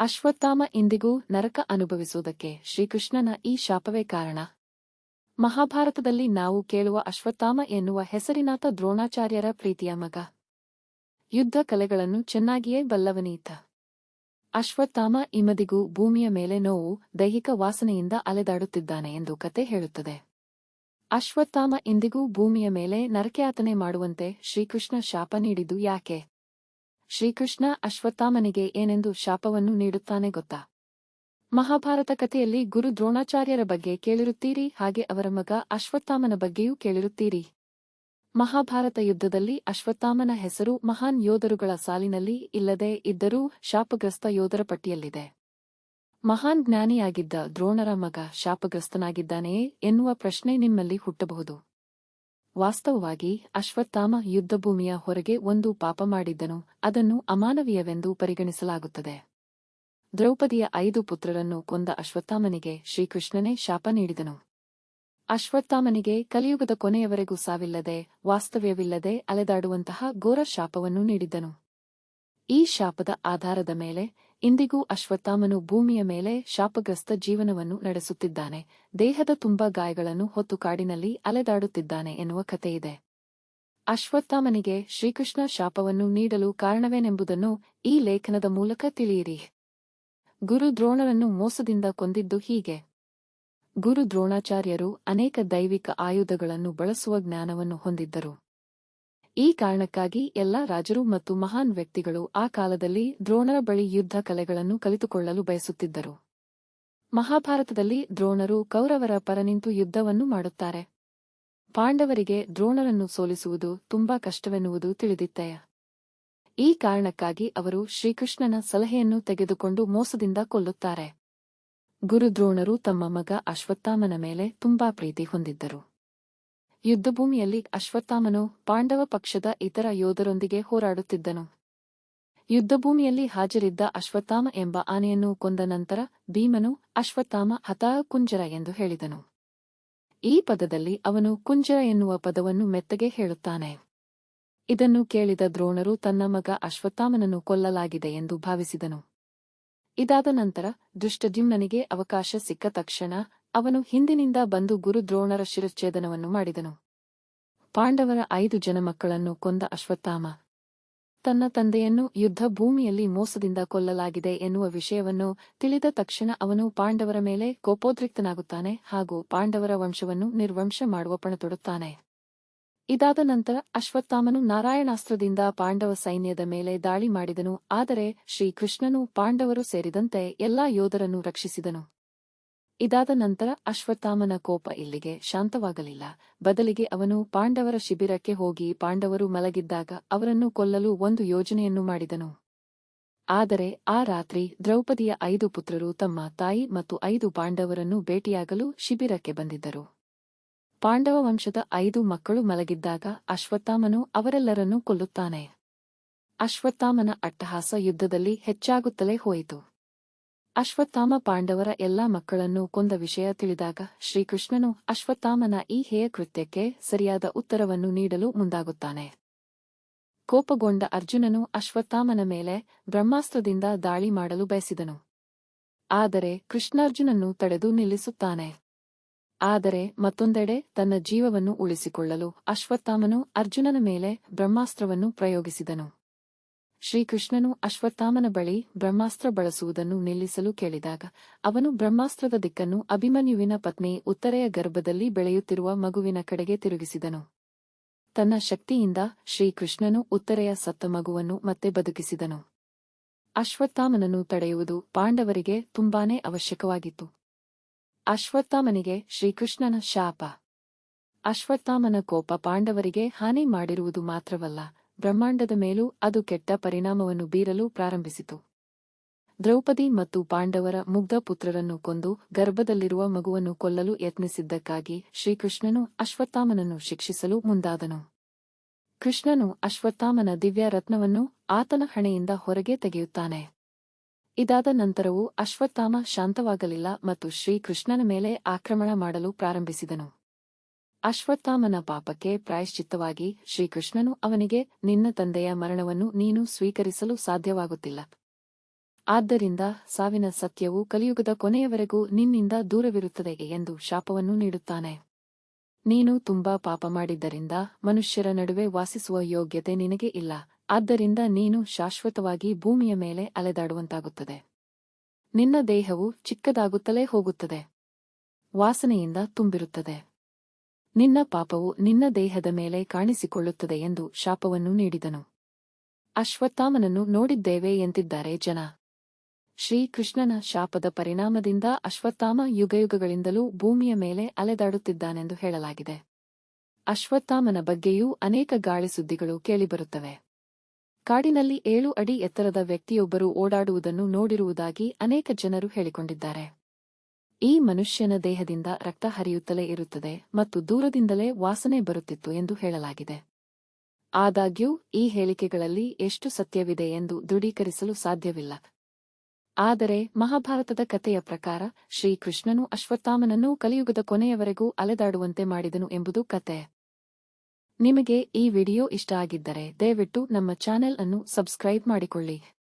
ಅಶ್ವತ್ಥಾಮ ಇಂದಿಗೂ ನರಕ ಅನುಭವಿಸುವುದಕ್ಕೆ ಶ್ರೀಕೃಷ್ಣನ ಈ ಶಾಪವೇ ಕಾರಣ. ಮಹಾಭಾರತದಲ್ಲಿ ನಾವು ಕೇಳುವ ಅಶ್ವತ್ಥಾಮ ಎನ್ನುವ ಹೆಸರಿನಾತ ದ್ರೋಣಾಚಾರ್ಯರ ಪ್ರೀತಿಯ ಮಗ. ಯುದ್ಧ ಕಲೆಗಳನ್ನು ಚೆನ್ನಾಗಿಯೇ ಬಲ್ಲವನೀತ. ಅಶ್ವತ್ಥಾಮ ಇಮದಿಗೂ ಭೂಮಿಯ ಮೇಲೆ ನೋವು, ದೈಹಿಕ ವಾಸನೆಯಿಂದ ಅಲೆದಾಡುತ್ತಿದ್ದಾನೆ ಎಂದು ಕತೆ ಹೇಳುತ್ತದೆ. ಅಶ್ವತ್ಥಾಮ ಇಂದಿಗೂ ಭೂಮಿಯ ಮೇಲೆ ನರಕಯಾತನೆ ಮಾಡುವಂತೆ ಶ್ರೀಕೃಷ್ಣ ಶಾಪ ನೀಡಿದ್ದು ಯಾಕೆ? ಶ್ರೀಕೃಷ್ಣ ಅಶ್ವತ್ಥಾಮನಿಗೆ ಏನೆಂದು ಶಾಪವನ್ನು ನೀಡುತ್ತಾನೆ ಗೊತ್ತಾ? ಮಹಾಭಾರತ ಕಥೆಯಲ್ಲಿ ಗುರು ದ್ರೋಣಾಚಾರ್ಯರ ಬಗ್ಗೆ ಕೇಳಿರುತ್ತೀರಿ, ಹಾಗೆ ಅವರ ಮಗ ಅಶ್ವತ್ಥಾಮನ ಬಗ್ಗೆಯೂ ಕೇಳಿರುತ್ತೀರಿ. ಮಹಾಭಾರತ ಯುದ್ಧದಲ್ಲಿ ಅಶ್ವತ್ಥಾಮನ ಹೆಸರು ಮಹಾನ್ ಯೋಧರುಗಳ ಸಾಲಿನಲ್ಲಿ ಇಲ್ಲದೆ ಇದ್ದರೂ ಶಾಪಗ್ರಸ್ತ ಯೋಧರ ಪಟ್ಟಿಯಲ್ಲಿದೆ. ಮಹಾನ್ ಜ್ಞಾನಿಯಾಗಿದ್ದ ದ್ರೋಣರ ಮಗ ಶಾಪಗ್ರಸ್ತನಾಗಿದ್ದಾನೆಯೇ ಎನ್ನುವ ಪ್ರಶ್ನೆ ನಿಮ್ಮಲ್ಲಿ ಹುಟ್ಟಬಹುದು. ವಾಸ್ತವವಾಗಿ ಅಶ್ವತ್ಥಾಮ ಯುದ್ಧಭೂಮಿಯ ಹೊರಗೆ ಒಂದು ಪಾಪ ಮಾಡಿದ್ದನು, ಅದನ್ನು ಅಮಾನವೀಯವೆಂದು ಪರಿಗಣಿಸಲಾಗುತ್ತದೆ. ದ್ರೌಪದಿಯ ಐದು ಪುತ್ರರನ್ನು ಕೊಂದ ಅಶ್ವತ್ಥಾಮನಿಗೆ ಶ್ರೀಕೃಷ್ಣನೇ ಶಾಪ ನೀಡಿದನು. ಅಶ್ವತ್ಥಾಮನಿಗೆ ಕಲಿಯುಗದ ಕೊನೆಯವರೆಗೂ ಸಾವಿಲ್ಲದೆ, ವಾಸ್ತವ್ಯವಿಲ್ಲದೆ ಅಲೆದಾಡುವಂತಹ ಘೋರ ಶಾಪವನ್ನು ನೀಡಿದ್ದನು. ಈ ಶಾಪದ ಆಧಾರದ ಮೇಲೆ ಇಂದಿಗೂ ಅಶ್ವತ್ಥಾಮನು ಭೂಮಿಯ ಮೇಲೆ ಶಾಪಗ್ರಸ್ತ ಜೀವನವನ್ನು ನಡೆಸುತ್ತಿದ್ದಾನೆ. ದೇಹದ ತುಂಬ ಗಾಯಗಳನ್ನು ಹೊತ್ತು ಕಾಡಿನಲ್ಲಿ ಅಲೆದಾಡುತ್ತಿದ್ದಾನೆ ಎನ್ನುವ ಕಥೆಯಿದೆ. ಅಶ್ವತ್ಥಾಮನಿಗೆ ಶ್ರೀಕೃಷ್ಣ ಶಾಪವನ್ನು ನೀಡಲು ಕಾರಣವೇನೆಂಬುದನ್ನು ಈ ಲೇಖನದ ಮೂಲಕ ತಿಳಿಯಿರಿ. ಗುರು ದ್ರೋಣರನ್ನು ಮೋಸದಿಂದ ಕೊಂದಿದ್ದು ಹೀಗೆ. ಗುರು ದ್ರೋಣಾಚಾರ್ಯರು ಅನೇಕ ದೈವಿಕ ಆಯುಧಗಳನ್ನು ಬಳಸುವ ಜ್ಞಾನವನ್ನು ಹೊಂದಿದ್ದರು. ಈ ಕಾರಣಕ್ಕಾಗಿ ಎಲ್ಲಾ ರಾಜರು ಮತ್ತು ಮಹಾನ್ ವ್ಯಕ್ತಿಗಳು ಆ ಕಾಲದಲ್ಲಿ ದ್ರೋಣರ ಬಳಿ ಯುದ್ಧ ಕಲೆಗಳನ್ನು ಕಲಿತುಕೊಳ್ಳಲು ಬಯಸುತ್ತಿದ್ದರು. ಮಹಾಭಾರತದಲ್ಲಿ ದ್ರೋಣರು ಕೌರವರ ಪರ ನಿಂತು ಯುದ್ಧವನ್ನು ಮಾಡುತ್ತಾರೆ. ಪಾಂಡವರಿಗೆ ದ್ರೋಣರನ್ನು ಸೋಲಿಸುವುದು ತುಂಬಾ ಕಷ್ಟವೆನ್ನುವುದು ತಿಳಿದಿತ್ತಯ. ಈ ಕಾರಣಕ್ಕಾಗಿ ಅವರು ಶ್ರೀಕೃಷ್ಣನ ಸಲಹೆಯನ್ನು ತೆಗೆದುಕೊಂಡು ಮೋಸದಿಂದ ಕೊಲ್ಲುತ್ತಾರೆ. ಗುರುದ್ರೋಣರು ತಮ್ಮ ಮಗ ಅಶ್ವತ್ಥಾಮನ ಮೇಲೆ ತುಂಬಾ ಪ್ರೀತಿ ಹೊಂದಿದ್ದರು. ಯುದ್ಧಭೂಮಿಯಲ್ಲಿ ಅಶ್ವತ್ಥಾಮನು ಪಾಂಡವ ಪಕ್ಷದ ಇತರ ಯೋಧರೊಂದಿಗೆ ಹೋರಾಡುತ್ತಿದ್ದನು. ಯುದ್ಧಭೂಮಿಯಲ್ಲಿ ಹಾಜರಿದ್ದ ಅಶ್ವತ್ಥಾಮ ಎಂಬ ಆನೆಯನ್ನು ಕೊಂದ ನಂತರ ಭೀಮನು ಅಶ್ವತ್ಥಾಮ ಹತಾ ಕುಂಜರ ಎಂದು ಹೇಳಿದನು. ಈ ಪದದಲ್ಲಿ ಅವನು ಕುಂಜರ ಎನ್ನುವ ಪದವನ್ನು ಮೆತ್ತಗೆ ಹೇಳುತ್ತಾನೆ. ಇದನ್ನು ಕೇಳಿದ ದ್ರೋಣರು ತನ್ನ ಮಗ ಅಶ್ವತ್ಥಾಮನನ್ನು ಕೊಲ್ಲಲಾಗಿದೆ ಎಂದು ಭಾವಿಸಿದನು. ಇದಾದ ನಂತರ ದುಷ್ಟಜಿಮ್ನನಿಗೆ ಅವಕಾಶ ಸಿಕ್ಕ ತಕ್ಷಣ ಅವನು ಹಿಂದಿನಿಂದ ಬಂದು ಗುರುದ್ರೋಣರ ಶಿರಚ್ಛೇದನವನ್ನು ಮಾಡಿದನು. ಪಾಂಡವರ ಐದು ಜನ ಮಕ್ಕಳನ್ನು ಕೊಂದ ಅಶ್ವತ್ಥಾಮ, ತನ್ನ ತಂದೆಯನ್ನು ಯುದ್ಧ ಭೂಮಿಯಲ್ಲಿ ಮೋಸದಿಂದ ಕೊಲ್ಲಲಾಗಿದೆ ಎನ್ನುವ ವಿಷಯವನ್ನು ತಿಳಿದ ತಕ್ಷಣ ಅವನು ಪಾಂಡವರ ಮೇಲೆ ಕೋಪೋದ್ರಿಕ್ತನಾಗುತ್ತಾನೆ ಹಾಗೂ ಪಾಂಡವರ ವಂಶವನ್ನು ನಿರ್ವಂಶ ಮಾಡುವ ಪಣತೊಡುತ್ತಾನೆ. ಇದಾದ ನಂತರ ಅಶ್ವತ್ಥಾಮನು ನಾರಾಯಣಾಸ್ತ್ರದಿಂದ ಪಾಂಡವ ಸೈನ್ಯದ ಮೇಲೆ ದಾಳಿ ಮಾಡಿದನು, ಆದರೆ ಶ್ರೀಕೃಷ್ಣನು ಪಾಂಡವರು ಸೇರಿದಂತೆ ಎಲ್ಲಾ ಯೋಧರನ್ನು ರಕ್ಷಿಸಿದನು. ಇದಾದ ನಂತರ ಅಶ್ವತ್ಥಾಮನ ಕೋಪ ಇಲ್ಲಿಗೆ ಶಾಂತವಾಗಲಿಲ್ಲ. ಬದಲಿಗೆ ಅವನು ಪಾಂಡವರ ಶಿಬಿರಕ್ಕೆ ಹೋಗಿ ಪಾಂಡವರು ಮಲಗಿದ್ದಾಗ ಅವರನ್ನು ಕೊಲ್ಲಲು ಒಂದು ಯೋಜನೆಯನ್ನು ಮಾಡಿದನು. ಆದರೆ ಆ ರಾತ್ರಿ ದ್ರೌಪದಿಯ ಐದು ಪುತ್ರರು ತಮ್ಮ ತಾಯಿ ಮತ್ತು ಐದು ಪಾಂಡವರನ್ನು ಭೇಟಿಯಾಗಲು ಶಿಬಿರಕ್ಕೆ ಬಂದಿದ್ದರು. ಪಾಂಡವ ವಂಶದ ಐದು ಮಕ್ಕಳು ಮಲಗಿದ್ದಾಗ ಅಶ್ವತ್ಥಾಮನು ಅವರೆಲ್ಲರನ್ನೂ ಕೊಲ್ಲುತ್ತಾನೆ. ಅಶ್ವತ್ಥಾಮನ ಅಟ್ಟಹಾಸ ಯುದ್ಧದಲ್ಲಿ ಹೆಚ್ಚಾಗುತ್ತಲೇ ಹೋಯಿತು. ಅಶ್ವತ್ಥಾಮ ಪಾಂಡವರ ಎಲ್ಲಾ ಮಕ್ಕಳನ್ನು ಕೊಂದ ವಿಷಯ ತಿಳಿದಾಗ ಶ್ರೀಕೃಷ್ಣನು ಅಶ್ವತ್ಥಾಮನ ಈ ಹೇಯ ಕೃತ್ಯಕ್ಕೆ ಸರಿಯಾದ ಉತ್ತರವನ್ನು ನೀಡಲು ಮುಂದಾಗುತ್ತಾನೆ. ಕೋಪಗೊಂಡ ಅರ್ಜುನನು ಅಶ್ವತ್ಥಾಮನ ಮೇಲೆ ಬ್ರಹ್ಮಾಸ್ತ್ರದಿಂದ ದಾಳಿ ಮಾಡಲು ಬಯಸಿದನು. ಆದರೆ ಕೃಷ್ಣಾರ್ಜುನನ್ನು ತಡೆದು ನಿಲ್ಲಿಸುತ್ತಾನೆ. ಆದರೆ ಮತ್ತೊಂದೆಡೆ ತನ್ನ ಜೀವವನ್ನು ಉಳಿಸಿಕೊಳ್ಳಲು ಅಶ್ವತ್ಥಾಮನು ಅರ್ಜುನನ ಮೇಲೆ ಬ್ರಹ್ಮಾಸ್ತ್ರವನ್ನು ಪ್ರಯೋಗಿಸಿದನು. ಶ್ರೀಕೃಷ್ಣನು ಅಶ್ವತ್ಥಾಮನ ಬಳಿ ಬ್ರಹ್ಮಾಸ್ತ್ರ ಬಳಸುವುದನ್ನು ನಿಲ್ಲಿಸಲು ಕೇಳಿದಾಗ, ಅವನು ಬ್ರಹ್ಮಾಸ್ತ್ರದ ದಿಕ್ಕನ್ನು ಅಭಿಮನ್ಯುವಿನ ಪತ್ನಿ ಉತ್ತರೆಯ ಗರ್ಭದಲ್ಲಿ ಬೆಳೆಯುತ್ತಿರುವ ಮಗುವಿನ ಕಡೆಗೆ ತಿರುಗಿಸಿದನು. ತನ್ನ ಶಕ್ತಿಯಿಂದ ಶ್ರೀಕೃಷ್ಣನು ಉತ್ತರೆಯ ಸತ್ತ ಮಗುವನ್ನು ಮತ್ತೆ ಬದುಕಿಸಿದನು. ಅಶ್ವತ್ಥಾಮನನ್ನು ತಡೆಯುವುದು ಪಾಂಡವರಿಗೆ ತುಂಬಾನೇ ಅವಶ್ಯಕವಾಗಿತ್ತು. ಅಶ್ವತ್ಥಾಮನಿಗೆ ಶ್ರೀಕೃಷ್ಣನ ಶಾಪ. ಅಶ್ವತ್ಥಾಮನ ಕೋಪ ಪಾಂಡವರಿಗೆ ಹಾನಿ ಮಾಡಿರುವುದು ಮಾತ್ರವಲ್ಲ ಬ್ರಹ್ಮಾಂಡದ ಮೇಲೂ ಅದು ಕೆಟ್ಟ ಪರಿಣಾಮವನ್ನು ಬೀರಲು ಪ್ರಾರಂಭಿಸಿತು. ದ್ರೌಪದಿ ಮತ್ತು ಪಾಂಡವರ ಮುಗ್ಧ ಪುತ್ರರನ್ನು ಕೊಂದು ಗರ್ಭದಲ್ಲಿರುವ ಮಗುವನ್ನು ಕೊಲ್ಲಲು ಯತ್ನಿಸಿದ್ದಕ್ಕಾಗಿ ಶ್ರೀಕೃಷ್ಣನು ಅಶ್ವತ್ಥಾಮನನ್ನು ಶಿಕ್ಷಿಸಲು ಮುಂದಾದನು. ಕೃಷ್ಣನು ಅಶ್ವತ್ಥಾಮನ ದಿವ್ಯ ರತ್ನವನ್ನು ಆತನ ಹಣೆಯಿಂದ ಹೊರಗೆ ತೆಗೆಯುತ್ತಾನೆ. ಇದಾದ ನಂತರವೂ ಅಶ್ವತ್ಥಾಮ ಶಾಂತವಾಗಲಿಲ್ಲ ಮತ್ತು ಶ್ರೀಕೃಷ್ಣನ ಮೇಲೆ ಆಕ್ರಮಣ ಮಾಡಲು ಪ್ರಾರಂಭಿಸಿದನು. ಅಶ್ವತ್ಥಾಮನ ಪಾಪಕ್ಕೆ ಪ್ರಾಯಶ್ಚಿತ್ತವಾಗಿ ಶ್ರೀಕೃಷ್ಣನು ಅವನಿಗೆ, ನಿನ್ನ ತಂದೆಯ ಮರಣವನ್ನು ನೀನು ಸ್ವೀಕರಿಸಲು ಸಾಧ್ಯವಾಗುತ್ತಿಲ್ಲ. ಆದ್ದರಿಂದ ಸಾವಿನ ಸತ್ಯವು ಕಲಿಯುಗದ ಕೊನೆಯವರೆಗೂ ನಿನ್ನಿಂದ ದೂರವಿರುತ್ತದೆ ಎಂದು ಶಾಪವನ್ನು ನೀಡುತ್ತಾನೆ. ನೀನು ತುಂಬಾ ಪಾಪ ಮಾಡಿದ್ದರಿಂದ ಮನುಷ್ಯರ ನಡುವೆ ವಾಸಿಸುವ ಯೋಗ್ಯತೆ ನಿನಗೆ ಇಲ್ಲ. ಆದ್ದರಿಂದ ನೀನು ಶಾಶ್ವತವಾಗಿ ಭೂಮಿಯ ಮೇಲೆ ಅಲೆದಾಡುವಂತಾಗುತ್ತದೆ. ನಿನ್ನ ದೇಹವು ಚಿಕ್ಕದಾಗುತ್ತಲೇ ಹೋಗುತ್ತದೆ. ವಾಸನೆಯಿಂದ ತುಂಬಿರುತ್ತದೆ. ನಿನ್ನ ಪಾಪವು ನಿನ್ನ ದೇಹದ ಮೇಲೆ ಕಾಣಿಸಿಕೊಳ್ಳುತ್ತದೆ ಎಂದು ಶಾಪವನ್ನು ನೀಡಿದನು. ಅಶ್ವತ್ಥಾಮನನ್ನು ನೋಡಿದ್ದೇವೆ ಎಂದಿದ್ದಾರೆ ಜನ. ಶ್ರೀಕೃಷ್ಣನ ಶಾಪದ ಪರಿಣಾಮದಿಂದ ಅಶ್ವತ್ಥಾಮ ಯುಗಯುಗಗಳಿಂದಲೂ ಭೂಮಿಯ ಮೇಲೆ ಅಲೆದಾಡುತ್ತಿದ್ದಾನೆಂದು ಹೇಳಲಾಗಿದೆ. ಅಶ್ವತ್ಥಾಮನ ಬಗ್ಗೆಯೂ ಅನೇಕ ಗಾಳಿ ಸುದ್ದಿಗಳು ಕೇಳಿಬರುತ್ತವೆ. ಕಾಡಿನಲ್ಲಿ ಏಳು ಅಡಿ ಎತ್ತರದ ವ್ಯಕ್ತಿಯೊಬ್ಬರು ಓಡಾಡುವುದನ್ನು ನೋಡಿರುವುದಾಗಿ ಅನೇಕ ಜನರು ಹೇಳಿಕೊಂಡಿದ್ದಾರೆ. ಈ ಮನುಷ್ಯನ ದೇಹದಿಂದ ರಕ್ತ ಹರಿಯುತ್ತಲೇ ಇರುತ್ತದೆ ಮತ್ತು ದೂರದಿಂದಲೇ ವಾಸನೆ ಬರುತ್ತಿತ್ತು ಎಂದು ಹೇಳಲಾಗಿದೆ. ಆದಾಗ್ಯೂ, ಈ ಹೇಳಿಕೆಗಳಲ್ಲಿ ಎಷ್ಟು ಸತ್ಯವಿದೆ ಎಂದು ದೃಢೀಕರಿಸಲು ಸಾಧ್ಯವಿಲ್ಲ. ಆದರೆ, ಮಹಾಭಾರತದ ಕಥೆಯ ಪ್ರಕಾರ, ಶ್ರೀಕೃಷ್ಣನು ಅಶ್ವತ್ಥಾಮನನ್ನು ಕಲಿಯುಗದ ಕೊನೆಯವರೆಗೂ ಅಲೆದಾಡುವಂತೆ ಮಾಡಿದನು ಎಂಬುದು ಕತೆ ನಿಮಗೆ ಈ ವಿಡಿಯೋ ಇಷ್ಟ ಆಗಿದ್ದರೆ ದಯವಿಟ್ಟು ನಮ್ಮ ಚಾನೆಲ್ ಅನ್ನು ಸಬ್ಸ್ಕ್ರೈಬ್ ಮಾಡಿಕೊಳ್ಳಿ.